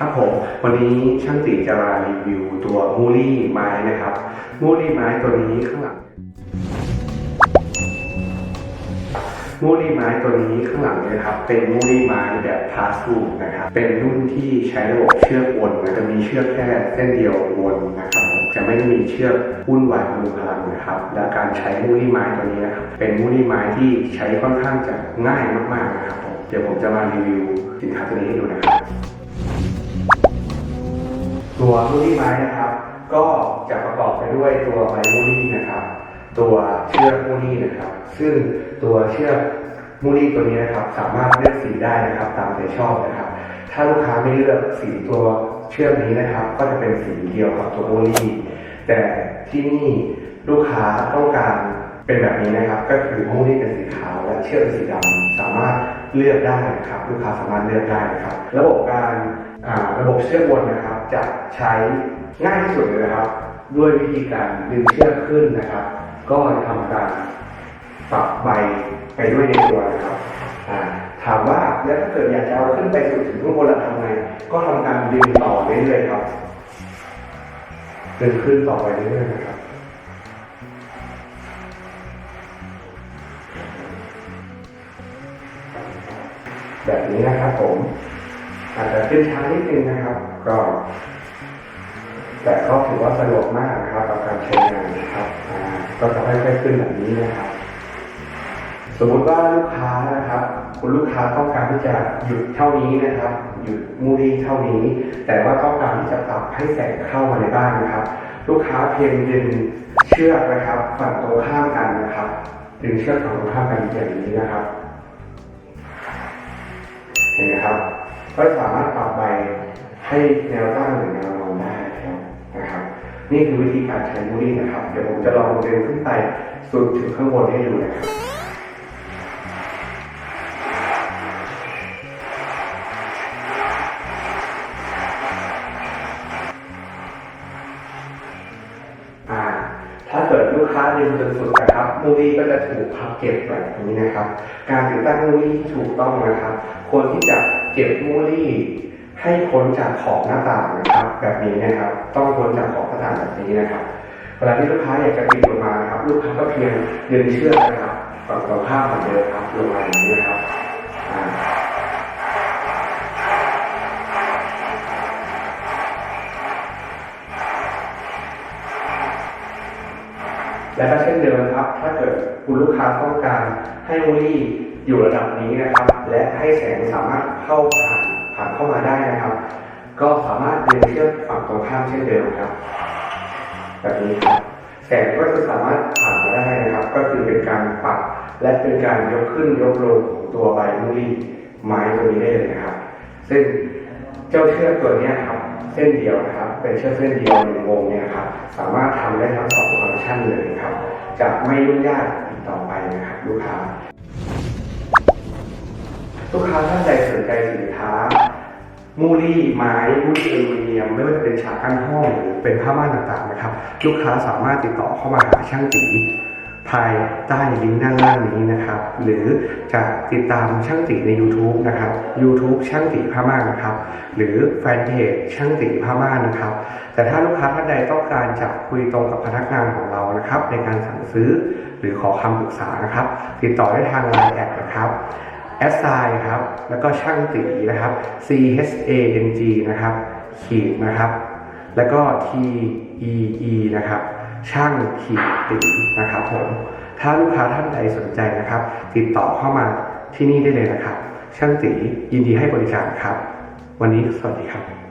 ครับผม วันนี้ช่างตีจะมารีวิวตัวมูลี่ไม้นะครับ มูลี่ไม้ตัวนี้ข้างหลัง มูลี่ไม้ตัวนี้ข้างหลังเนี่ยครับ เป็นมูลี่ไม้แบบพาสทูนะครับ เป็นรุ่นที่ใช้ระบบเชือกวนนะจะมีเชือกแค่เส้นเดียววนนะครับผมจะไม่มีเชือกวุ่นวายพลุงพลังนะครับ และการใช้มูลี่ไม้ตัวนี้นะครับ เป็นมูลี่ไม้ที่ใช้ค่อนข้างจะง่ายมากๆนะครับผมเดี๋ยวผมจะมารีวิวสินค้าตัวนี้ให้ดูนะครับ ตัวมูลี่ไม้นะครับ ก็จะประกอบไปด้วยตัวใบมูลี่นะครับ ตัวเชือกมูลี่นะครับ ซึ่งตัวเชือกมูลี่ตัวนี้นะครับ สามารถเลือกสีได้นะครับ ตามใจชอบนะครับ ถ้าลูกค้าไม่เลือกสีตัวเชือกนี้นะครับ ก็จะเป็นสีเดียวกับตัวมูลี่แต่ที่นี่ลูกค้าต้องการเป็นแบบนี้นะครับ ก็คือมูลี่เป็นสีขาวและเชือกเป็นสีดำสามารถ เลือกได้นะครับลูกค้าสามารถเลือกได้นะครับ ระบบการระบบเชือกวนนะครับ จะใช้ง่ายที่สุดเลยนะครับ ด้วยวิธีการดึงเชือกขึ้นนะครับ ก็จะทำการปรับใบไปด้วยในตัวนะครับถามว่าแล้วถ้าเกิดอยากจะเอาขึ้นไปสุดถึงข้างบนเราทำไงก็ทำการดึงต่อเรื่อยๆครับดึงขึ้นต่อไปเรื่อยๆ แบบนี้นะครับผม อาจจะขึ้นช้านิดนึงนะครับ ก็ แต่ก็ถือว่าสะดวกมากนะครับกับการใช้งานนะครับก็จะค่อยๆขึ้นแบบนี้นะครับ สมมุติว่าลูกค้านะครับ คุณลูกค้าต้องการที่จะหยุดเท่านี้นะครับ หยุดมูลี่เท่านี้ แต่ว่าต้องการที่จะปรับให้แสงเข้ามาในบ้านนะครับ ลูกค้าเพียงดึงเชือกนะครับ ฝั่งตรงข้ามกันนะครับ ดึงเชือกฝั่งตรงข้ามกันอย่างนี้นะครับ เห็นไหมครับ ก็สามารถปรับใบให้แนวตั้งหรือแนวนอนได้แล้วนะครับ นี่คือวิธีการใช้มูลี่นะครับ เดี๋ยวผมจะลองเดินขึ้นไปสุดถึงข้างบนให้ดูนะครับถ้าเกิดลูกค้าดึงจนสุดนะครับ ลี่ก็จะถูกพับเก็บแบบนี้นะครับ การติดตั้งมูลี่ที่ถูกต้องนะครับ ควรที่จะเก็บมูลี่ให้พ้นจากขอบหน้าต่างนะครับ แบบนี้นะครับ ต้องพ้นจากขอบหน้าต่างแบบนี้นะครับเวลาที่ลูกค้าอยากจะปิดลงมานะครับ ลูกค้าก็เพียงดึงเชือกนะครับฝั่งตรงข้ามเหมือนเดิมครับลงมาอย่างนี้นะครับ และก็เช่นเดิมครับ ถ้าเกิดคุณลูกค้าต้องการให้มูลี่อยู่ระดับนี้นะครับ และให้แสงสามารถเข้าผ่านผ่านเข้ามาได้นะครับ ก็สามารถเดึงเชือกฝั่งตรงข้ามเช่นเดิมครับ แบบนี้ครับแสงก็จะสามารถผ่านมาได้นะครับ ก็คือเป็นการปรับและเป็นการยกขึ้นยกลงของตัวใบมูลี่ไม้ตัวนี้ได้เลยนะครับ ซึ่งเจ้าเชือกตัวนี้ครับ เส้นเดียวนะครับ เป็นเชือกเส้นเดียวหนึ่งวงเนี่ยครับสามารถทำได้ทั้งสองฟังก์ชันเลยครับ จะไม่ยุ่งยากอีกต่อไปนะครับลูกค้า ลูกค้าท่านใดสนใจสินค้ามูลี่ไม้มูลี่อลูมิเนียมไม่ว่าจะเป็นฉากกั้นห้องหรือเป็นผ้าม่านต่างๆนะครับ ลูกค้าสามารถติดต่อเข้ามาหาช่างตี ภายใต้ลิงก์ด้านล่างนี้นะครับ หรือจะติดตามช่างตีใน YouTube นะครับ YouTube ช่างตีผ้าม่านนะครับ หรือแฟนเพจช่างตีผ้าม่านนะครับ แต่ถ้าลูกค้าท่านใดต้องการจะคุยตรงกับพนักงานของเรานะครับ ในการสั่งซื้อหรือขอคำปรึกษานะครับ ติดต่อได้ทางไลน์แอดนะครับแอสไซครับ แล้วก็ช่างตีนะครับ C H A N G นะครับขีดนะครับ แล้วก็ T E E นะครับ ช่างขีดตีนะครับผมถ้าลูกค้าท่านใดสนใจนะครับ ติดต่อเข้ามาที่นี่ได้เลยนะครับ ช่างตียินดีให้บริการครับ วันนี้สวัสดีครับ